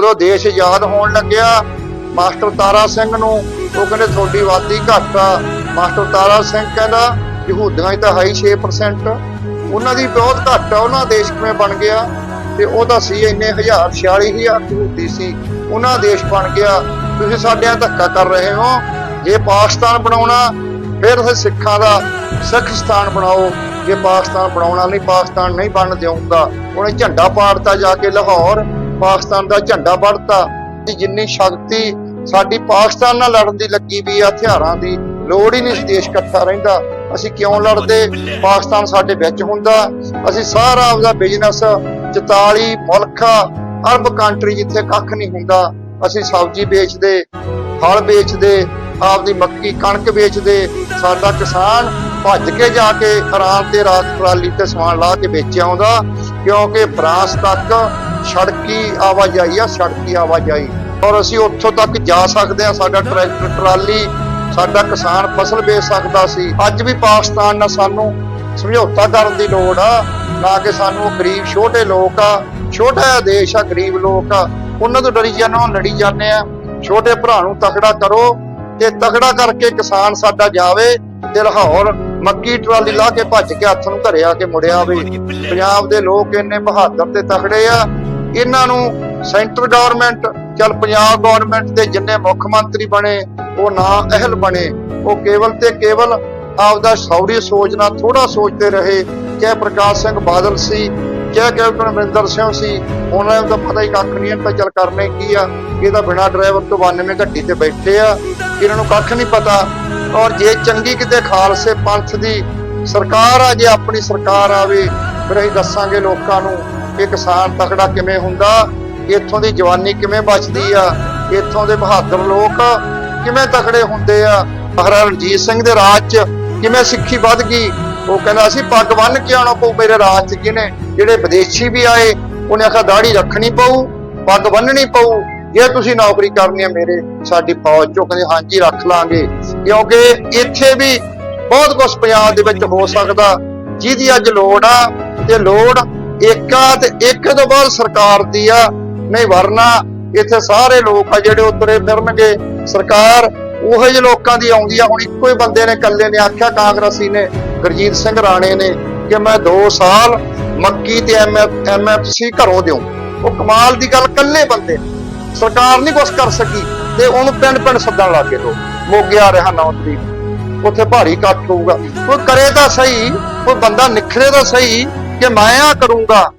ਜਦੋਂ ਦੇਸ਼ ਆਜ਼ਾਦ ਹੋਣ ਲੱਗਿਆ, ਮਾਸਟਰ ਤਾਰਾ ਸਿੰਘ ਨੂੰ, ਉਹ ਕਹਿੰਦੇ ਤੁਹਾਡੀ ਆਬਾਦੀ ਘੱਟ ਆ। ਮਾਸਟਰ ਤਾਰਾ ਸਿੰਘ ਕਹਿੰਦਾ, ਯਹੂਦੀਆਂ 'ਚ ਤਾਂ ਹਾਈ ਹੀ 6% ਉਹਨਾਂ ਦੀ ਬਹੁਤ ਘੱਟ ਆ, ਉਹਨਾਂ ਦੇਸ਼ ਕਿਵੇਂ ਬਣ ਗਿਆ? ਤੇ ਉਹਦਾ ਸੀ ਇੰਨੇ ਹਜ਼ਾਰ 46000 ਯਹੂਦੀ ਸੀ। ਉਹਨਾਂ ਦੇਸ਼ ਬਣ ਗਿਆ। ਤੁਸੀਂ ਸਾਡੇ ਨਾਲ ਧੱਕਾ ਕਰ ਰਹੇ ਹੋ। ਜੇ ਪਾਕਿਸਤਾਨ ਬਣਾਉਣਾ, ਫਿਰ ਅਸੀਂ ਸਿੱਖਾਂ ਦਾ ਸਿੱਖ ਸਥਾਨ ਬਣਾਓ। ਜੇ ਪਾਕਿਸਤਾਨ ਬਣਾਉਣਾ ਨਹੀਂ, ਪਾਕਿਸਤਾਨ ਨਹੀਂ ਬਣ ਦੇਊਂਗਾ ਉਹਨੇ ਝੰਡਾ ਪਾੜਤਾ ਜਾ ਕੇ ਲਾਹੌਰ। ਪਾਕਿਸਤਾਨ ਦਾ ਝੰਡਾ ਵੜਤਾ ਜਿੰਨੀ ਸ਼ਕਤੀ ਸਾਡੀ ਪਾਕਿਸਤਾਨ ਨਾਲ ਲੜਨ ਦੀ ਲੱਗੀ ਵੀ ਆ, ਹਥਿਆਰਾਂ ਦੀ ਲੋੜ ਹੀ ਨਹੀਂ ਸੀ ਦੇਸ਼ ਇਕੱਠਾ ਰਹਿੰਦਾ। ਅਸੀਂ ਕਿਉਂ ਲੜਦੇ? ਪਾਕਿਸਤਾਨ ਸਾਡੇ ਵਿੱਚ ਹੁੰਦਾ। ਅਸੀਂ ਸਾਰਾ ਆਪਦਾ ਬਿਜ਼ਨਸ 44 ਮੁਲਕ ਅਰਬ ਕੰਟਰੀ ਜਿੱਥੇ ਕੱਖ ਨਹੀਂ ਹੁੰਦਾ, ਅਸੀਂ ਸਬਜ਼ੀ ਵੇਚਦੇ, ਫਲ ਵੇਚਦੇ, ਆਪਦੀ ਮੱਕੀ ਕਣਕ ਵੇਚਦੇ। ਸਾਡਾ ਕਿਸਾਨ ਭੱਜ ਕੇ ਜਾ ਕੇ ਆਰਾਮ ਤੇ ਰਾਤ ਟਰਾਲੀ ਤੇ ਸਮਾਨ ਲਾ ਕੇ ਵੇਚ ਆਉਂਦਾ, ਕਿਉਂਕਿ ਫਰਾਂਸ ਤੱਕ ਸੜਕੀ ਆਵਾਜਾਈ ਆ, ਸੜਕੀ ਆਵਾਜਾਈ। ਔਰ ਅਸੀਂ ਉੱਥੋਂ ਤੱਕ ਜਾ ਸਕਦੇ ਆ ਸਾਡਾ ਟਰੈਕਟਰ, ਟਰਾਲੀ, ਸਾਡਾ ਕਿਸਾਨ ਫਸਲ ਵੇਚ ਸਕਦਾ ਸੀ। ਅੱਜ ਵੀ ਪਾਕਿਸਤਾਨ ਨਾਲ ਸਾਨੂੰ ਸਮਝੌਤਾ ਕਰਨ ਦੀ ਲੋੜ ਆ, ਨਾ ਕਿ ਸਾਨੂੰ ਗਰੀਬ ਛੋਟੇ ਲੋਕ ਆ, ਛੋਟਾ ਜਿਹਾ ਦੇਸ਼ ਆ, ਗਰੀਬ ਲੋਕ ਆ। ਉਹਨਾਂ ਤੋਂ ਡਰੀ ਜਾਂਦੇ ਹਾਂ ਲੜੀ ਜਾਂਦੇ ਆ ਛੋਟੇ ਭਰਾ ਨੂੰ ਤਕੜਾ ਕਰੋ, ਤੇ ਤਕੜਾ ਕਰਕੇ ਕਿਸਾਨ ਸਾਡਾ ਜਾਵੇ ਤੇ ਲਾਹੌਰ ਮੱਕੀ ਟਰਾਲੀ ਲਾ ਕੇ ਭੱਜ ਕੇ ਹੱਥ ਨੂੰ ਘਰੇ ਆ ਕੇ ਮੁੜਿਆ ਆਵੇ ਪੰਜਾਬ ਦੇ ਲੋਕ ਇੰਨੇ ਬਹਾਦਰ ਤੇ ਤਕੜੇ ਆ। ਇਹਨਾਂ ਨੂੰ ਸੈਂਟਰ ਗਵਰਨਮੈਂਟ, ਚਲ ਪੰਜਾਬ ਗਵਰਨਮੈਂਟ ਦੇ ਜਿੰਨੇ ਮੁੱਖ ਮੰਤਰੀ ਬਣੇ, ਉਹ ਨਾ ਅਹਿਲ ਬਣੇ, ਉਹ ਕੇਵਲ ਤੇ ਕੇਵਲ ਆਪਦਾ ਸੌਰੀ ਸੋਚਣਾ ਥੋੜਾ ਸੋਚਦੇ ਰਹੇ। ਚਾਹੇ ਪ੍ਰਕਾਸ਼ ਸਿੰਘ ਬਾਦਲ ਸੀ ਚਾਹੇ ਕੈਪਟਨ ਅਮਰਿੰਦਰ ਸਿੰਘ ਸੀ, ਉਹਨਾਂ ਨੂੰ ਤਾਂ ਪਤਾ ਹੀ ਕੱਖ ਨਹੀਂ ਤਾਂ ਚੱਲ ਕਰਨੇ ਕੀ ਆ। ਇਹ ਤਾਂ ਬਿਨਾ ਡਰਾਈਵਰ ਤੋਂ 92 ਗੱਡੀ ਤੇ ਬੈਠੇ ਆ। ਇਹਨਾਂ ਨੂੰ ਕੱਖ ਨਹੀਂ ਪਤਾ। ਔਰ ਜੇ ਚੰਗੀ ਕਿਤੇ ਖਾਲਸੇ ਪੰਥ ਦੀ ਸਰਕਾਰ ਆ, ਜੇ ਆਪਣੀ ਸਰਕਾਰ ਆਵੇ, ਫਿਰ ਅਸੀਂ ਦੱਸਾਂਗੇ ਲੋਕਾਂ ਨੂੰ ਕਿ ਕਿਸਾਨ ਤਕੜਾ ਕਿਵੇਂ ਹੁੰਦਾ, ਇੱਥੋਂ ਦੀ ਜਵਾਨੀ ਕਿਵੇਂ ਬਚਦੀ ਆ, ਇੱਥੋਂ ਦੇ ਬਹਾਦਰ ਲੋਕ ਕਿਵੇਂ ਤਕੜੇ ਹੁੰਦੇ ਆ। ਮਹਾਰਾਜਾ ਰਣਜੀਤ ਸਿੰਘ ਦੇ ਰਾਜ 'ਚ ਕਿਵੇਂ ਸਿੱਖੀ ਵੱਧ ਗਈ ਉਹ ਕਹਿੰਦਾ ਅਸੀਂ ਪੱਗ ਬੰਨ ਕੇ ਆਉਣਾ ਪਊ ਮੇਰੇ ਰਾਜ 'ਚ ਕਿਨੇ ਜਿਹੜੇ ਵਿਦੇਸ਼ੀ ਵੀ ਆਏ, ਉਹਨੇ ਆਖਿਆ ਦਾੜੀ ਰੱਖਣੀ ਪਊ, ਪੱਗ ਬੰਨਣੀ ਪਊ। ਜੇ ਤੁਸੀਂ ਨੌਕਰੀ ਕਰਨੀ ਹੈ ਮੇਰੇ, ਸਾਡੀ ਫੌਜ ਚੋਂ ਕਹਿੰਦੇ, ਹਾਂਜੀ, ਰੱਖ ਲਾਂਗੇ। ਕਿਉਂਕਿ ਇੱਥੇ ਵੀ ਬਹੁਤ ਕੁਝ ਪੰਜਾਬ ਦੇ ਵਿੱਚ ਹੋ ਸਕਦਾ। ਜਿਹਦੀ ਅੱਜ ਲੋੜ ਆ, ਤੇ ਲੋੜ ਏਕਾ ਤੇ ਇੱਕ ਤੋਂ ਬਾਅਦ ਸਰਕਾਰ ਦੀ ਆ। ਨਹੀਂ ਵਰਨਾ, ਇੱਥੇ ਸਾਰੇ ਲੋਕ ਆ ਜਿਹੜੇ ਉਤਰੇ ਫਿਰਨਗੇ। ਸਰਕਾਰ ਉਹੋ ਜਿਹੇ ਲੋਕਾਂ ਦੀ ਆਉਂਦੀ ਆ। ਹੁਣ ਇੱਕੋ ਹੀ ਬੰਦੇ ਨੇ, ਇਕੱਲੇ ਨੇ ਆਖਿਆ, ਕਾਂਗਰਸੀ ਨੇ। ਗੁਰਜੀਤ ਸਿੰਘ ਰਾਣੇ ਨੇ ਕਿ ਮੈਂ 2 ਸਾਲ ਮੱਕੀ ਤੇ ਐਮਐਫਸੀ ਘਰੋਂ ਦਿਉ। ਉਹ ਕਮਾਲ ਦੀ ਗੱਲ ਇਕੱਲੇ ਬੰਦੇ ਸਰਕਾਰ ਨਹੀਂ ਕੁਛ ਕਰ ਸਕੀ ਤੇ ਉਹਨੂੰ ਪਿੰਡ ਪਿੰਡ ਸੱਦਣ ਲੱਗ ਗਏ ਲੋਕ। ਮੋਗੇ ਰਿਹਾ 9 ਤਰੀਕ ਉੱਥੇ ਭਾਰੀ ਇਕੱਠ ਹੋਊਗਾ। ਕੋਈ ਕਰੇ ਤਾਂ ਸਹੀ, ਕੋਈ ਬੰਦਾ ਨਿਖਰੇ ਤਾਂ ਸਹੀ ਕਿ ਮੈਂ ਆ ਕਰੂੰਗਾ।